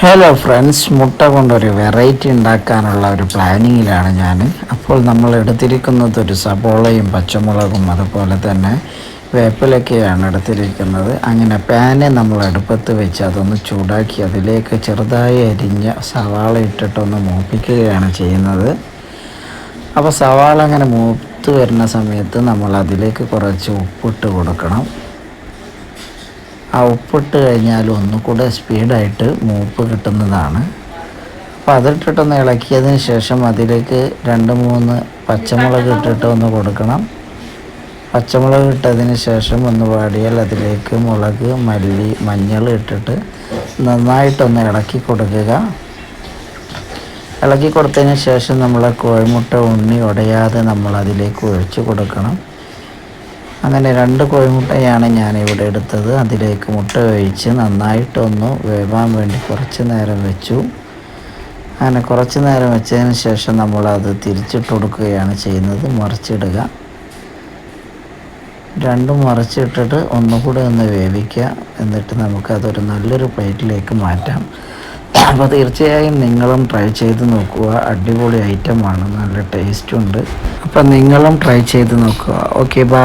Hello friends മുട്ട കൊണ്ടൊരു variety ഉണ്ടാക്കാനുള്ള ഒരു പ്ലാനിങ്ങിലാണ് ഞാൻ അപ്പോൾ നമ്മൾ എടുത്തിരിക്കുന്നത് ഒരു സബോളയും പച്ചമുളകും അതുപോലെ തന്നെ വേപ്പിലൊക്കെയാണ് എടുത്തിരിക്കുന്നത്. അങ്ങനെ പാന് നമ്മൾ അടുപ്പത്ത് വെച്ച് അതൊന്ന് ചൂടാക്കി അതിലേക്ക് ചെറുതായി അരിഞ്ഞ സവാള ഇട്ടിട്ടൊന്ന് മൂപ്പിക്കുകയാണ് ചെയ്യുന്നത്. അപ്പോൾ സവാള അങ്ങനെ മൂത്ത് വരുന്ന സമയത്ത് നമ്മൾ അതിലേക്ക് കുറച്ച് ഉപ്പിട്ട് കൊടുക്കണം. ആ ഉപ്പിട്ട് കഴിഞ്ഞാൽ ഒന്നുകൂടെ സ്പീഡായിട്ട് മൂപ്പ് കിട്ടുന്നതാണ്. അപ്പോൾ അതിട്ടിട്ടൊന്ന് ഇളക്കിയതിന് ശേഷം അതിലേക്ക് രണ്ട് മൂന്ന് പച്ചമുളക് ഇട്ടിട്ട് ഒന്ന് കൊടുക്കണം. പച്ചമുളക് ഇട്ടതിന് ശേഷം ഒന്ന് വാടിയാൽ അതിലേക്ക് മുളക് മല്ലി മഞ്ഞൾ ഇട്ടിട്ട് നന്നായിട്ടൊന്ന് ഇളക്കി കൊടുക്കുക. ഇളക്കി കൊടുത്തതിന് ശേഷം നമ്മൾ കോഴിമുട്ട ഉണ്ണി ഉടയാതെ നമ്മൾ അതിലേക്ക് ഒഴിച്ചു കൊടുക്കണം. അങ്ങനെ രണ്ട് കോഴിമുട്ടയാണ് ഞാൻ ഇവിടെ എടുത്തത്. അതിലേക്ക് മുട്ട ഒഴിച്ച് നന്നായിട്ടൊന്ന് വേവാൻ വേണ്ടി കുറച്ച് നേരം വെച്ചു. അങ്ങനെ കുറച്ച് നേരം വെച്ചതിന് ശേഷം നമ്മളത് തിരിച്ചിട്ട് കൊടുക്കുകയാണ് ചെയ്യുന്നത്. മറിച്ചിടുക. രണ്ടും മറിച്ചിട്ടിട്ട് ഒന്നുകൂടെ ഒന്ന് വേവിക്കുക. എന്നിട്ട് നമുക്കതൊരു നല്ലൊരു പ്ലേറ്റിലേക്ക് മാറ്റാം. അപ്പോൾ തീർച്ചയായും നിങ്ങളും ട്രൈ ചെയ്ത് നോക്കുക. അടിപൊളി ഐറ്റമാണ്. നല്ല ടേസ്റ്റുണ്ട് അപ്പം നിങ്ങളും ട്രൈ ചെയ്ത് നോക്കുക. Okay bye.